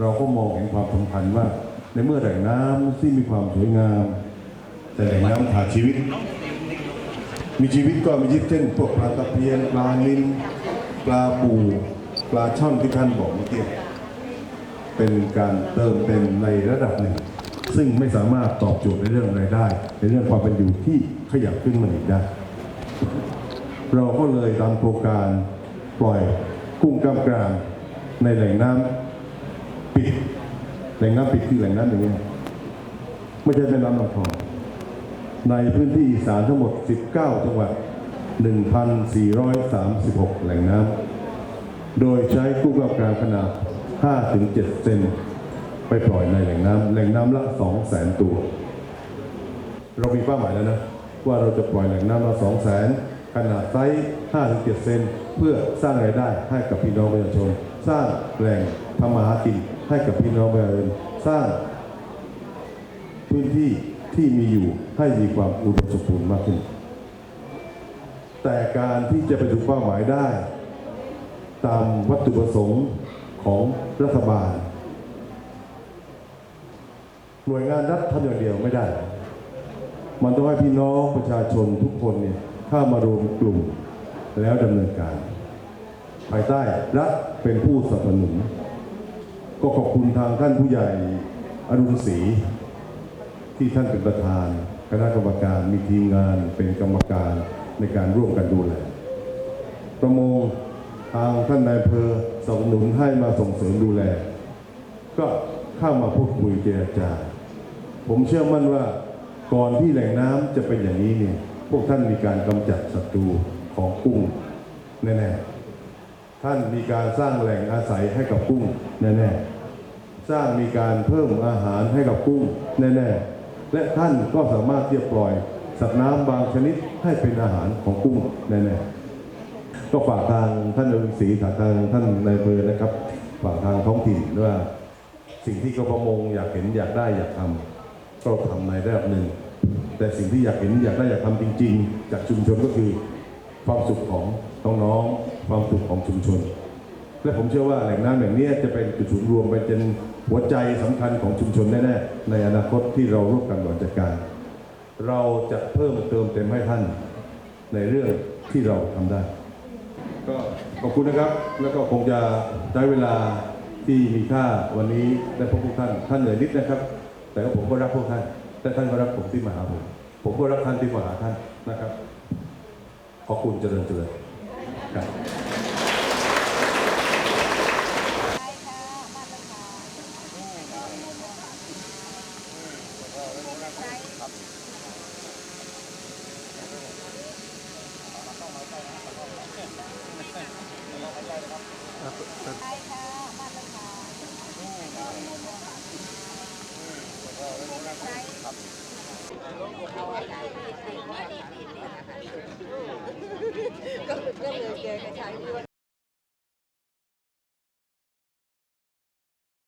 เราก็มองเห็นความสำคัญว่า ในเมื่อแหล่งน้ำที่มีความสวยงาม แต่แหล่งน้ำขาดชีวิต มีชีวิตก็มีชีวิตเช่นพวกปลาตะเพียนปลานิลปลาปูปลาช่อนที่ท่านบอกเมื่อกี้เป็นการเติมเต็มในระดับหนึ่ง ซึ่งไม่สามารถตอบโจทย์ในเรื่องรายได้ ในเรื่องความเป็นอยู่ที่ขยับขึ้นมาอีกได้ เราก็เลยตามโครงการปล่อยกุ้งกล้ามกรามในแหล่งน้ำ ปิดแหล่งน้ำปิดคือแหล่งน้ำอย่างนี้ยไม่ใช่แม่น้ำลำคลองในพื้นที่อีสานทั้งหมด 19 จังหวัด 1,436 แหล่งน้ำ โดยใช้กุ้งกล้ามกามขนาด 5-7 เซน ไปปล่อยในแหล่งน้ำ แหล่งน้ำละ 200,000 ตัว เรามีเป้าหมายแล้วนะ ว่าเราจะปล่อยแหล่งน้ำละ 200,000 ขนาดไซส์ 5-7 เซน เพื่อสร้างรายได้ให้กับพี่น้องประชาชน สร้างแหล่งทำมาหากิน ให้กับพี่น้องประชาชนสร้างพื้นที่ที่มีอยู่ให้มีความอุดมสมบูรณ์มากขึ้น แต่การที่จะไปถึงเป้าหมายได้ ตามวัตถุประสงค์ของรัฐบาล หน่วยงานรัฐทำอย่างเดียวไม่ได้ มันต้องให้พี่น้องประชาชนทุกคนเนี่ยเข้ามารวมกลุ่มแล้วดำเนินการ ภายใต้รัฐเป็นผู้สนับสนุน ก็ขอบคุณทางท่านผู้ใหญ่อรุณศรีที่ท่านเป็นประธาน คณะกรรมการมีทีมงานเป็นกรรมการในการร่วมกันดูแลประมงทางท่านนายเภอสนับสนุนให้มาส่งเสริมดูแล ก็เข้ามาพูดคุยเจรจา ผมเชื่อมั่นว่าก่อนที่แหล่งน้ำจะเป็นอย่างนี้เนี่ยพวกท่านมีการกำจัดศัตรูของกุ้งแน่ๆท่านมีการสร้างแหล่งอาศัยให้กับกุ้งแน่ๆ ร้างมีการเพิ่มอาหารให้กับกุ้งแน่ๆ และท่านก็สามารถที่จะปล่อย สัตว์น้ำบางชนิดให้เป็นอาหารของกุ้งแน่ๆ ก็ฝากทางท่านอรุณศรีฝากทางท่านนายอำเภอนะครับ ฝากทางท้องถิ่นว่าสิ่งที่กรมงอยากเห็นอยากได้อยากทำก็ทำในระดับหนึ่ง แต่สิ่งที่อยากเห็นอยากได้อยากทำจริง ๆ จากชุมชนก็คือความสุขของน้องๆความสุขของชุมชน และผมเชื่อว่าแหล่งน้ำแหล่งนี้จะเป็นจุดศูนย์รวมเป็นหัวใจสำคัญของชุมชนแน่ๆในอนาคตที่เราร่วมกันบริหารจัดการ เราจะเพิ่มเติมเต็มให้ท่านในเรื่องที่เราทำได้ ก็ขอบคุณนะครับ แล้วก็คงจะใช้เวลาที่มีค่าวันนี้ได้พบทุกท่านท่านเหนื่อยนิดนะครับ แต่ว่าผมก็รักพวกท่านแต่ท่านก็รักผมที่มาหาผมผมก็รักท่านที่มาหาท่านนะครับขอบคุณเจริญเจริญครับ ก็เลยเจอกันใช้